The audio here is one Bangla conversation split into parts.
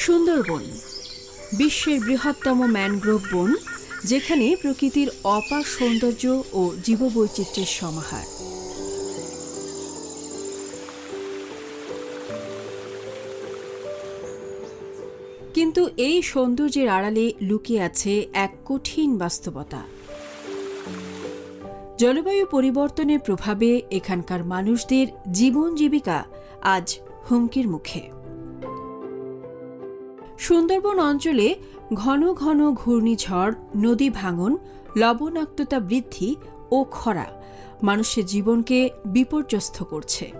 সুন্দরবন, বিশ্বের বৃহত্তম ম্যানগ্রোভ বন, যেখানে প্রকৃতির অপার সৌন্দর্য ও জীববৈচিত্র্যের সমাহার। কিন্তু এই সৌন্দর্যের আড়ালে লুকিয়ে আছে এক কঠিন বাস্তবতা। জলবায়ু পরিবর্তনের প্রভাবে এখানকার মানুষদের জীবন জীবিকা আজ হুমকির মুখে। সুন্দরবন অঞ্চলে ঘন ঘন ঘূর্ণিঝড়, নদী ভাঙন, লবণাক্ততা বৃদ্ধি ও খরা মানুষের জীবনকে বিপর্যস্ত করছে।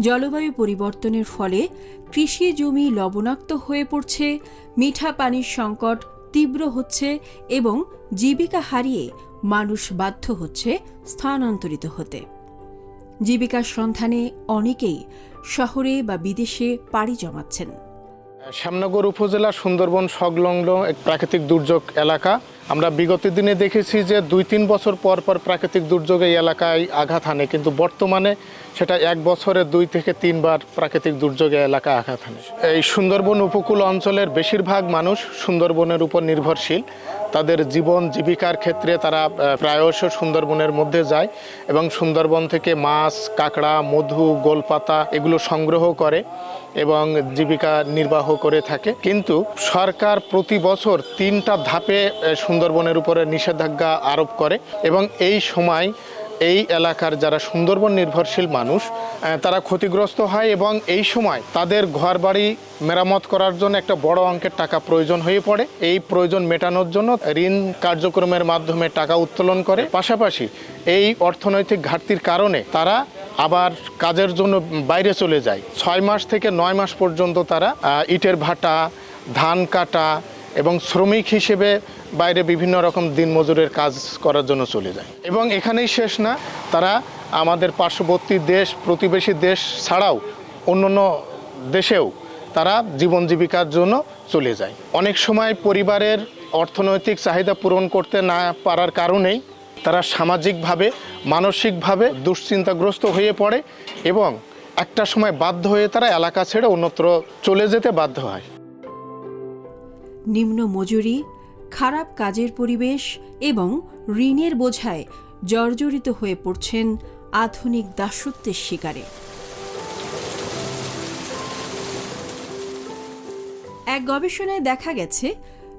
জলবায়ু পরিবর্তনের ফলে কৃষি জমি লবণাক্ত হয়ে পড়ছে, মিঠা পানির সংকট তীব্র হচ্ছে এবং জীবিকা হারিয়ে মানুষ বাধ্য হচ্ছে স্থানান্তরিত হতে। জীবিকার সন্ধানে অনেকেই শহরে বা বিদেশে পাড়ি জমাচ্ছেন। শ্যামনগর উপজেলা সুন্দরবন সংলগ্ন এক প্রাকৃতিক দুর্যোগ এলাকা। আমরা বিগত দিনে দেখেছি যে দুই তিন বছর পর পর প্রাকৃতিক দুর্যোগ এই এলাকায় আঘাত হানে, কিন্তু বর্তমানে সেটা এক বছরে দুই থেকে তিনবার প্রাকৃতিক দুর্যোগে এলাকায় আঘাত হানে। এই সুন্দরবন উপকূল অঞ্চলের বেশিরভাগ মানুষ সুন্দরবনের উপর নির্ভরশীল। তাদের জীবন জীবিকার ক্ষেত্রে তারা প্রায়শ সুন্দরবনের মধ্যে যায় এবং সুন্দরবন থেকে মাছ, কাঁকড়া, মধু, গোলপাতা এগুলো সংগ্রহ করে এবং জীবিকা নির্বাহ করে থাকে। কিন্তু সরকার প্রতি বছর তিনটা ধাপে সুন্দরবনের উপরে নিষেধাজ্ঞা আরোপ করে এবং এই সময় এই এলাকার যারা সুন্দরবন নির্ভরশীল মানুষ তারা ক্ষতিগ্রস্ত হয় এবং এই সময় তাদের ঘরবাড়ি মেরামত করার জন্য একটা বড় অঙ্কের টাকা প্রয়োজন হয়ে পড়ে। এই প্রয়োজন মেটানোর জন্য ঋণ কার্যক্রমের মাধ্যমে টাকা উত্তোলন করে। পাশাপাশি এই অর্থনৈতিক ঘাটতির কারণে তারা আবার কাজের জন্য বাইরে চলে যায়। ছয় মাস থেকে নয় মাস পর্যন্ত তারা ইটের ভাটা, ধান কাটা এবং শ্রমিক হিসেবে বাইরে বিভিন্ন রকম দিনমজুরের কাজ করার জন্য চলে যায়। এবং এখানেই শেষ না, তারা আমাদের পার্শ্ববর্তী দেশ, প্রতিবেশী দেশ ছাড়াও অন্যান্য দেশেও তারা জীবন জীবিকার জন্য চলে যায়। অনেক সময় পরিবারের অর্থনৈতিক চাহিদা পূরণ করতে না পারার কারণেই তারা সামাজিকভাবে, মানসিকভাবে দুশ্চিন্তাগ্রস্ত হয়ে পড়ে এবং একটা সময় বাধ্য হয়ে তারা এলাকা ছেড়ে অন্যত্র চলে যেতে বাধ্য হয়। নিম্ন মজুরি, খারাপ কাজের পরিবেশ এবং ঋণের বোঝায় জর্জরিত হয়ে পড়ছেন আধুনিক দাসত্বের শিকারে। এক গবেষণায় দেখা গেছে,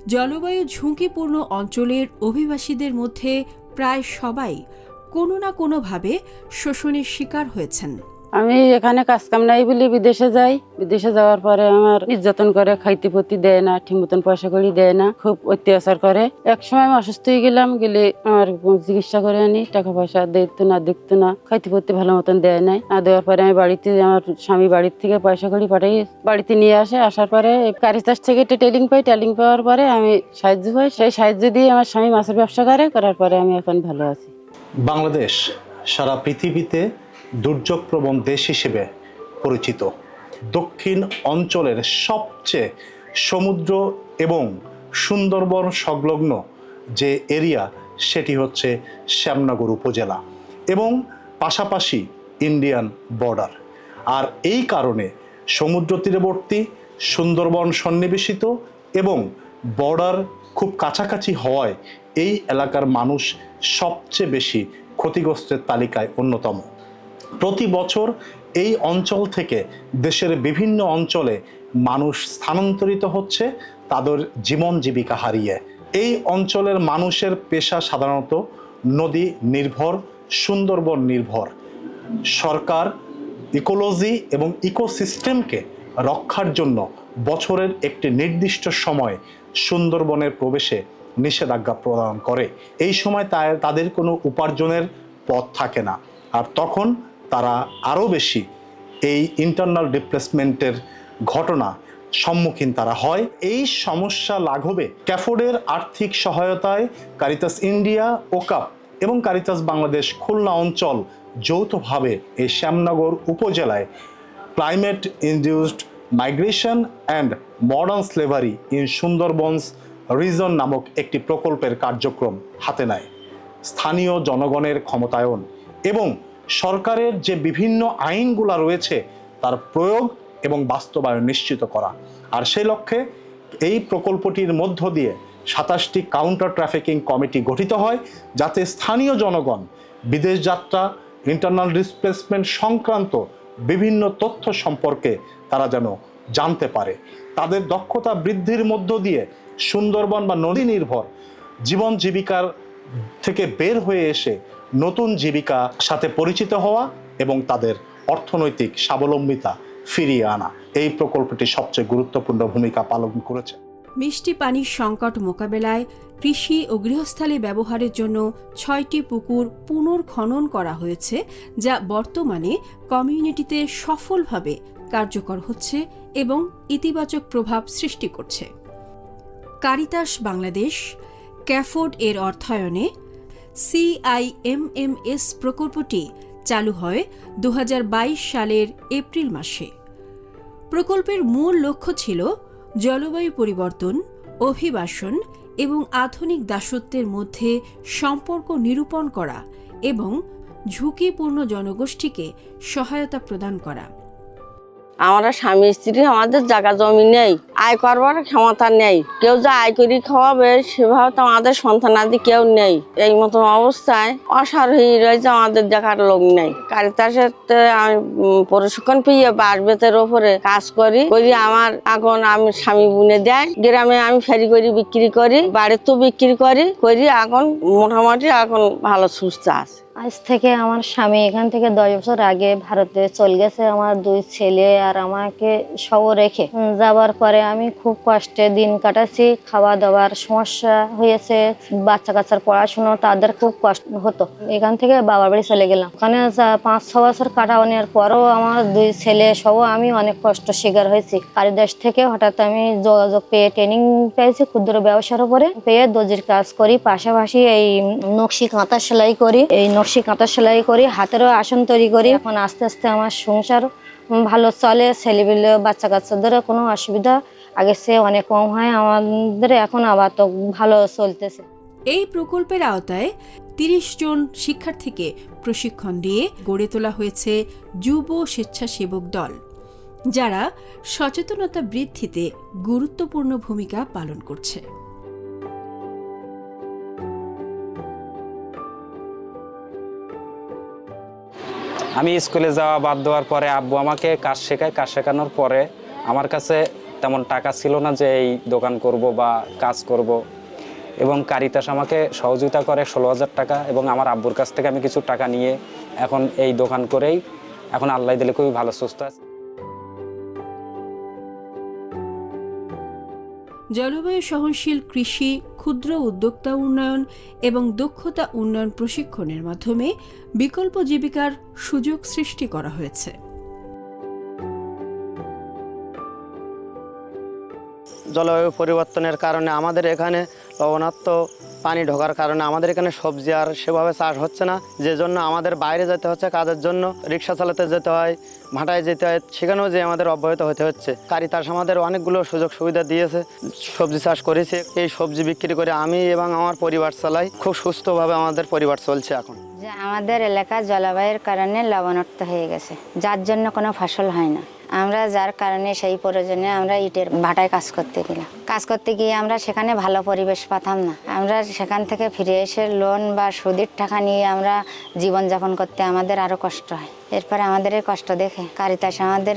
জলবায়ু ঝুঁকিপূর্ণ অঞ্চলের অভিবাসীদের মধ্যে প্রায় সবাই কোনো না কোনোভাবে শোষণের শিকার হয়েছেন। আমি এখানে কাজ কাম নাই বলে বিদেশে যাই। বিদেশে যাওয়ার পরে আমার নির্যাতন করে, খাইতে পতি দেয় না, ঠিক মতন পয়সা করি দেয় না, খুব অত্যাচার করে। এক সময় আমি অসুস্থ হয়ে গেলাম, গেলে আমার চিকিৎসা করে আনি, টাকা পয়সা দেখতো না দেখতো না, খাইতে পতি ভালো মতন দেয় নাই। না দেওয়ার পরে আমি বাড়িতে, আমার স্বামী বাড়ির থেকে পয়সা করি পাঠাই, বাড়িতে নিয়ে আসে। আসার পরে কারিচাস থেকে একটা টেলিং পাই টেলিং পাওয়ার পরে আমি সাহায্য পাই। সেই সাহায্য দিয়ে আমার স্বামী মাছের ব্যবসা করে, করার পরে আমি এখন ভালো আছি। বাংলাদেশ সারা পৃথিবীতে দুর্যোগপ্রবণ দেশ হিসেবে পরিচিত। দক্ষিণ অঞ্চলের সবচেয়ে সমুদ্র এবং সুন্দরবন সংলগ্ন যে এরিয়া, সেটি হচ্ছে শ্যামনগর উপজেলা এবং পাশাপাশি ইন্ডিয়ান বর্ডার। আর এই কারণে সমুদ্র তীরবর্তী, সুন্দরবন সন্নিবেশিত এবং বর্ডার খুব কাছাকাছি হওয়ায় এই এলাকার মানুষ সবচেয়ে বেশি ক্ষতিগ্রস্তের তালিকায় অন্যতম। প্রতি বছর এই অঞ্চল থেকে দেশের বিভিন্ন অঞ্চলে মানুষ স্থানান্তরিত হচ্ছে, তাদের জীবন জীবিকা হারিয়ে। এই অঞ্চলের মানুষের পেশা সাধারণত নদী নির্ভর, সুন্দরবন নির্ভর। সরকার, ইকোলজি এবং ইকোসিস্টেমকে রক্ষার জন্য বছরের একটি নির্দিষ্ট সময় সুন্দরবনের প্রবেশে নিষেধাজ্ঞা প্রদান করে। এই সময় তাদের কোনো উপার্জনের পথ থাকে না। আর তখন তারা আরও বেশি এই ইন্টারনাল ডিপ্লেসমেন্টের ঘটনা সম্মুখীন তারা হয়। এই সমস্যা লাঘবে ক্যাফোর্ডের আর্থিক সহায়তায় কারিতাস ইন্ডিয়া ওকাপ এবং কারিতাস বাংলাদেশ খুলনা অঞ্চল যৌথভাবে এই শ্যামনগর উপজেলায় climate induced migration and modern slavery in Sundarbans region নামক একটি প্রকল্পের কার্যক্রম হাতে নেয়। স্থানীয় জনগণের ক্ষমতায়ন এবং সরকারের যে বিভিন্ন আইনগুলা রয়েছে, তার প্রয়োগ এবং বাস্তবায়ন নিশ্চিত করা। আর সেই লক্ষ্যে এই প্রকল্পটির মধ্য দিয়ে সাতাশটি কাউন্টার ট্রাফিকিং কমিটি গঠিত হয়, যাতে স্থানীয় জনগণ, বিদেশ যাত্রা ইন্টারনাল ডিসপ্লেসমেন্ট সংক্রান্ত বিভিন্ন তথ্য সম্পর্কে তারা যেন জানতে পারে। তাদের দক্ষতা বৃদ্ধির মধ্য দিয়ে সুন্দরবন বা নদী নির্ভর জীবন জীবিকার থেকে বের হয়ে এসে নতুন জীবিকা সাথে পরিচিত হওয়া এবং তাদের অর্থনৈতিক স্বাবলম্বিতা ফিরিয়ে আনা। এই প্রকল্পটি সবচেয়ে গুরুত্বপূর্ণ ভূমিকা পালন করেছে। মিষ্টি পানির সংকট মোকাবেলায় কৃষি ও গৃহস্থালী ব্যবহারের জন্য ছয়টি পুকুর পুনর্খনন করা হয়েছে, যা বর্তমানে কমিউনিটিতে সফলভাবে কার্যকর হচ্ছে এবং ইতিবাচক প্রভাব সৃষ্টি করছে। কারিতাস বাংলাদেশ, ক্যাফোর্ড এর অর্থায়নে সিআইএমএমএস প্রকল্পটি চালু হয় দু হাজার বাইশ সালের এপ্রিল মাসে। প্রকল্পের মূল লক্ষ্য ছিল জলবায়ু পরিবর্তন, অভিবাসন এবং আধুনিক দাসত্বের মধ্যে সম্পর্ক নিরূপণ করা এবং ঝুঁকিপূর্ণ জনগোষ্ঠীকে সহায়তা প্রদান করা। আমরা স্বামী স্ত্রী আমাদের জায়গা জমি নেই, আয় করবার ক্ষমতা নেই। কেউ যে আয় করি খাওয়াবে, সেভাবে তো আমাদের সন্তানাদি কেউ নেই। এই মতন অবস্থায় অসহায় রয়েছে আমাদের দেখার লোক নেই। কারিতাসের আমি প্রশিক্ষণ পেয়ে বাস বেতের ওপরে কাজ করি করি আমার এখন আমি স্বামী বুনে দেয়, গ্রামে আমি ফেরি করে, বিক্রি করি, বাড়িতেও বিক্রি করি করি এখন মোটামুটি এখন ভালো সুস্থ আছে। আজ থেকে আমার স্বামী এখান থেকে দশ বছর আগে ভারতে চলে গেছে, আমার দুই ছেলে আর আমাকে সব রেখে। যাবার পরে আমি খুব কষ্টে দিন কাটাচ্ছি খাওয়া দাওয়ার সমস্যা হয়েছে বাচ্চা কাচ্চার পড়াশুনো তাদের খুব কষ্ট হতো। এখান থেকে বাবার বাড়ি চলে গেলাম। ওখানে পাঁচ ছ বছর কাটানোর পরও আমার দুই ছেলে সহ আমি অনেক কষ্ট শিকার হয়েছি। কারিদাস থেকে হঠাৎ আমি যোগাযোগ পেয়ে ট্রেনিং পেয়েছি ক্ষুদ্র ব্যবসার উপরে, পেয়ে দর্জির কাজ করি, পাশাপাশি এই নকশি কাঁথা সেলাই করি। এই নকশি কাঁথা সেলাই করি, হাতেরও আসন তৈরি করি। এখন আস্তে আস্তে আমার সংসার ভালো চলে, ছেলেপিলে বাচ্চা কাচ্চাদেরও কোনো অসুবিধা। আগের সে অনেক কম হয়, আমাদের এখন আবার তো ভালো চলতেছে। এই প্রকল্পের আওতায় তিরিশ জন শিক্ষার্থীকে প্রশিক্ষণ দিয়ে গড়ে তোলা হয়েছে যুব স্বেচ্ছাসেবক দল, যারা সচেতনতা বৃদ্ধিতে গুরুত্বপূর্ণ ভূমিকা পালন করছে। আমি স্কুলে যাওয়া বাদ দেওয়ার পরে আব্বু আমাকে কাজ শেখায়, কাজ শেখানোর পরে আমার কাছে তেমন টাকা ছিল না যে এই দোকান করব বা কাজ করব। এবং কারিতাস আমাকে সহযোগিতা করে ষোলো হাজার টাকা এবং আমার আব্বুর কাছ থেকে আমি কিছু টাকা নিয়ে এখন এই দোকান করেই এখন আল্লাহ দিলে খুবই ভালো, সুস্থ আছে। জলবায়ু সহনশীল কৃষি ক্ষুদ্র উদ্যোক্তা উন্নয়ন এবং দক্ষতা উন্নয়ন প্রশিক্ষণের মাধ্যমে বিকল্প জীবিকার সুযোগ সৃষ্টি করা হয়েছে। জলবায়ু পরিবর্তনের কারণে আমাদের এখানে লবণাক্ত পানি ঢোকার কারণে আমাদের এখানে সবজি আর সেভাবে চাষ হচ্ছে না। যে জন্য আমাদের বাইরে যেতে হচ্ছে, কাজের জন্য রিক্সা চালাতে যেতে হয়, ভাটায় যেতে হয়, সেখানেও যে আমাদের অব্যাহত হতে হচ্ছে। কারিতাস আমাদের অনেকগুলো সুযোগ সুবিধা দিয়েছে, সবজি চাষ করেছে। এই সবজি বিক্রি করে আমি এবং আমার পরিবার চালাই, খুব সুস্থভাবে আমাদের পরিবার চলছে এখন। যে আমাদের এলাকা জলবায়ুর কারণে লবণাক্ত হয়ে গেছে, যার জন্য কোনো ফসল হয় না। আমরা যার কারণে সেই প্রয়োজনে আমরা ইটের ভাটায় কাজ করতে গেলাম। কাজ করতে গিয়ে আমরা সেখানে ভালো পরিবেশ পাতাম না। আমরা সেখান থেকে ফিরে এসে লোন বা সুদের টাকা নিয়ে আমরা জীবনযাপন করতে আমাদের আরও কষ্ট হয়। এরপরে আমাদের এই কষ্ট দেখে কারিতাস আমাদের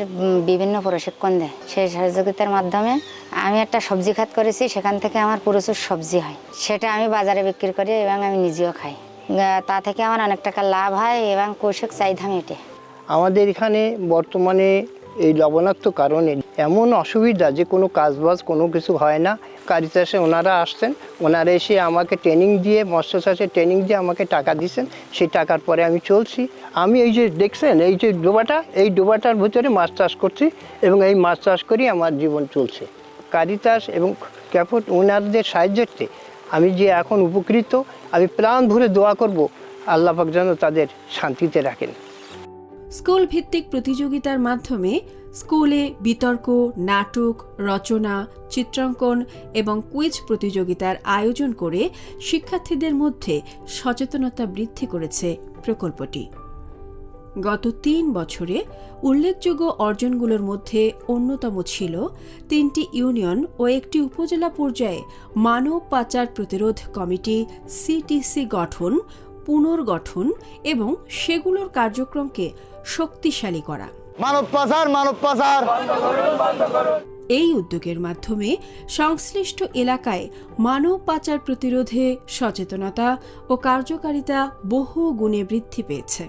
বিভিন্ন প্রশিক্ষণ দেয়। সেই সহযোগিতার মাধ্যমে আমি একটা সবজি খাত করেছি, সেখান থেকে আমার প্রচুর সবজি হয়। সেটা আমি বাজারে বিক্রি করি এবং আমি নিজেও খাই। তা থেকে আমার অনেক টাকা লাভ হয় এবং কৌশিক চাহিদা মেটে। আমাদের এখানে বর্তমানে এই লবণাক্ত কারণে। এমন অসুবিধা যে কোনো কাজবাজ, কোনো কিছু হয় না। কারি চাষে ওনারা আসছেন, ওনারা এসে আমাকে ট্রেনিং দিয়ে, মৎস্য চাষে ট্রেনিং দিয়ে আমাকে টাকা দিচ্ছেন সেই টাকার পরে আমি চলছি। আমি এই যে দেখছেন, এই যে ডোবাটা, এই ডোবাটার ভিতরে মাছ চাষ করছি এবং এই মাছ চাষ করেই আমার জীবন চলছে। কারিতাস এবং ক্যাপট ওনারদের সাহায্যার্থে আমি যে এখন উপকৃত, আমি প্রাণ ভরে দোয়া করব। আল্লাহ পাক যেন তাদের শান্তিতে রাখেন। স্কুল ভিত্তিক প্রতিযোগিতার মাধ্যমে স্কুলে বিতর্ক, নাটক, রচনা, চিত্রাঙ্কন এবং কুইজ প্রতিযোগিতার আয়োজন করে শিক্ষার্থীদের মধ্যে সচেতনতা বৃদ্ধি করেছে প্রকল্পটি। গত তিন বছরে উল্লেখযোগ্য অর্জনগুলোর মধ্যে অন্যতম ছিল তিনটি ইউনিয়ন ও একটি উপজেলা পর্যায়ে মানব পাচার প্রতিরোধ কমিটি সিটিসি গঠন পুনর্গঠন এবং সেগুলোর কার্যক্রমকে শক্তিশালী করা। মানব পাচার মানব পাচার। এই উদ্যোগের মাধ্যমে সংশ্লিষ্ট এলাকায় মানব পাচার প্রতিরোধে সচেতনতা ও কার্যকারিতা বহু গুণে বৃদ্ধি পেয়েছে।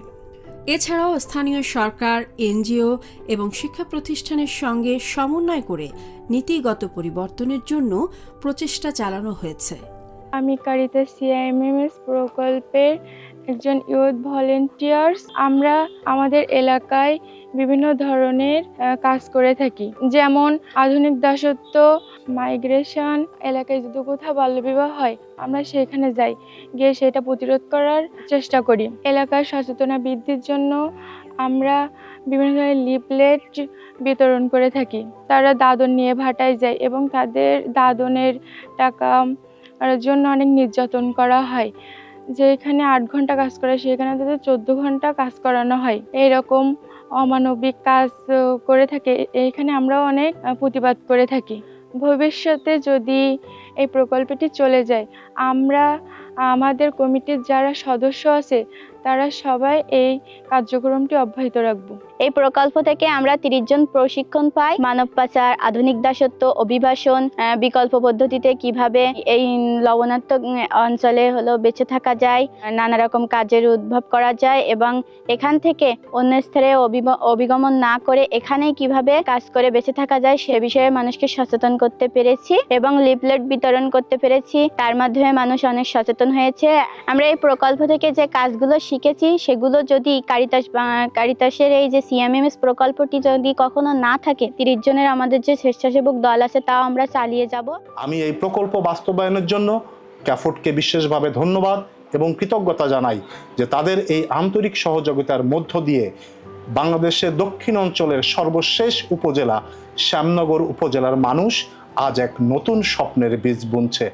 এছাড়াও স্থানীয় সরকার এনজিও এবং শিক্ষা প্রতিষ্ঠানের সঙ্গে সমন্বয় করে নীতিগত পরিবর্তনের জন্য প্রচেষ্টা চালানো হয়েছে। আমি কারিতা সিআইএমএমএস প্রকল্পের একজন ইউথ ভলেন্টিয়ার্স। আমরা আমাদের এলাকায় বিভিন্ন ধরনের কাজ করে থাকি। যেমন আধুনিক দাসত্ব, মাইগ্রেশন, এলাকায় যদি কোথাও বাল্যবিবাহ হয়, আমরা সেখানে যাই। গিয়ে সেটা প্রতিরোধ করার চেষ্টা করি। এলাকার সচেতনা বৃদ্ধির জন্য আমরা বিভিন্ন ধরনের লিফলেট বিতরণ করে থাকি। তারা দাদন নিয়ে ভাটায় যায় এবং তাদের দাদনের টাকা করার জন্য অনেক নির্যাতন করা হয়। যে এখানে আট ঘণ্টা কাজ করে, সেখানে তাদের চোদ্দ ঘণ্টা কাজ করানো হয়। এইরকম অমানবিক কাজ করে থাকে। এইখানে আমরাও অনেক প্রতিবাদ করে থাকি। ভবিষ্যতে যদি এই প্রকল্পটি চলে যায়, আমরা, আমাদের কমিটির যারা সদস্য আছে তারা সবাই এই কার্যক্রমটি অব্যাহত রাখব। এই প্রকল্প থেকে আমরা তিরিশ জন প্রশিক্ষণ পাই, মানব পাচার, আধুনিক দাসত্ব, অভিবাসন বিকল্প পদ্ধতিতে কীভাবে এই লবণাত্মক অঞ্চলে হলো বেঁচে থাকা যায়, নানা রকম কাজের উদ্ভব করা যায় এবং এখান থেকে অন্য স্তরে অভিগমন না করে এখানেই কীভাবে কাজ করে বেঁচে থাকা যায় সে বিষয়ে মানুষকে সচেতন করতে পেরেছি এবং লিফলেট বিতরণ করতে পেরেছি। তার মাধ্যমে মানুষ অনেক সচেতন হয়েছে। আমরা এই প্রকল্প থেকে যে কাজগুলো শিখেছি, সেগুলো যদি কারিতাস কারিতাসের এই যে সিএমএমএস প্রকল্পটি যদি কখনো না থাকে, তিরিশ জনের আমাদের যে স্বেচ্ছাসেবক দল আছে তাও আমরা চালিয়ে যাব। আমি এই প্রকল্প বাস্তবায়নের জন্য ক্যাফোর্ডকে বিশেষভাবে ধন্যবাদ এবং কৃতজ্ঞতা জানাই যে তাদের এই আন্তরিক সহযোগিতার মধ্য দিয়ে বাংলাদেশের দক্ষিণ অঞ্চলের সর্বশেষ উপজেলা শ্যামনগর উপজেলার মানুষ আজ এক নতুন স্বপ্নের বীজ বুনছে।